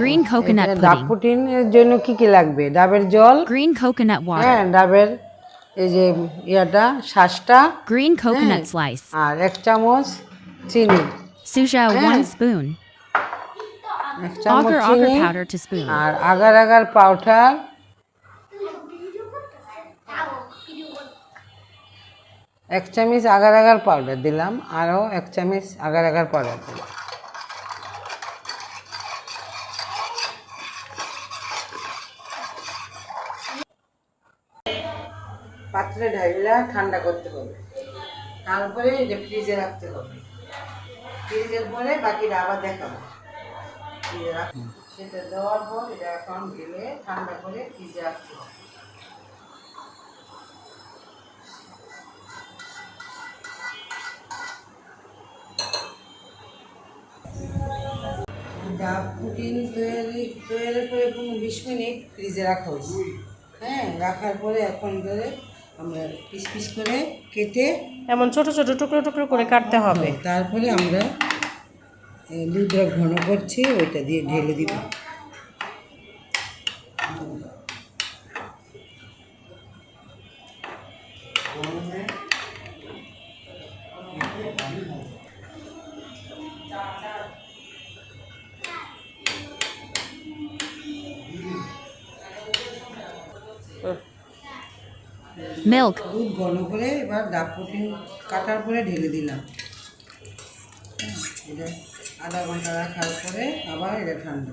Green coconut এটা ডাব pudding. পুটিনের জন্য কি কি লাগবে ডাবের জল Green coconut হ্যাঁ water. ডাবের এই যে ইয়াটা Green coconut হ্যাঁ, slice. আর এক চামচ চিনি হ্যাঁ। 1 spoon. এক চামচ Agar agar চিনি powder to spoon. আর আগার আগার পাউডার এক চামচ আগার আগার পাউডার দিলাম আরও এক চামচ আগার আগার পাউডার দিলাম পাত্রে ঢাইলা ঠান্ডা করতে হবে। তারপরে এটা ফ্রিজে রাখতে হবে। ফ্রিজের পরে বাকিটা আবার দেখাবো। ফ্রিজে সেটা দেওয়ার পর এটা এখন ঢেলে ঠান্ডা করে ফ্রিজে রাখতে হবে। ডাব প্রোটিন তৈরি তৈরি করে বিশ মিনিট ফ্রিজে রাখা হয়েছে। হ্যাঁ রাখার পরে এখন ধরে আমরা পিস পিস করে কেটে এমন ছোট ছোট টুকরো টুকরো করে কাটতে হবে। তারপরে আমরা দুধটা ঘন করছি ওইটা দিয়ে ঢেলে দিব। Milk. দুধ ঘন করে এবার ডাব প্রোটিন কাটার পরে ঢেলে দিলাম। হ্যাঁ, এটা আধা ঘণ্টা রাখার পরে আবার এটা ঠান্ডা।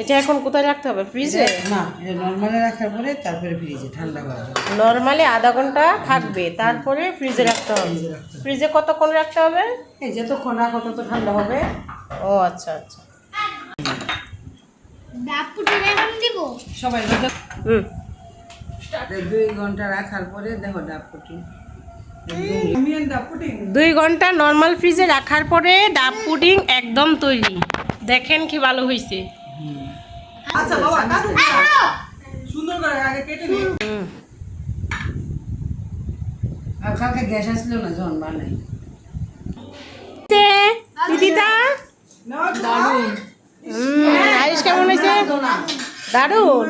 এটা এখন কোথায় রাখতে হবে? ফ্রিজে? না এটা নর্মালে রাখার পরে তারপরে ফ্রিজে ঠান্ডা করা নর্মালি আধা ঘণ্টা থাকবে তারপরে ফ্রিজে রাখতে হবে। ফ্রিজে কতক্ষণ রাখতে হবে? এই যতক্ষণ রাখো তো ঠান্ডা হবে। ও আচ্ছা আচ্ছা। ডাব পুটিনে এখন দিব? সবাই হুম। দুই ঘণ্টা রাখার পরে দেখো ডাব প্রোটিন দুই ঘণ্টা নর্মাল ফ্রিজে রাখার পরে ডাব পুডিং একদম তৈরি। দেখেন কি ভালো হয়েছে হুম। আর কালকে গ্যাস আসলো না যখন বানাই দিদিটা দারুণ। আয়ুষ কেমন হয়েছে দারুণ।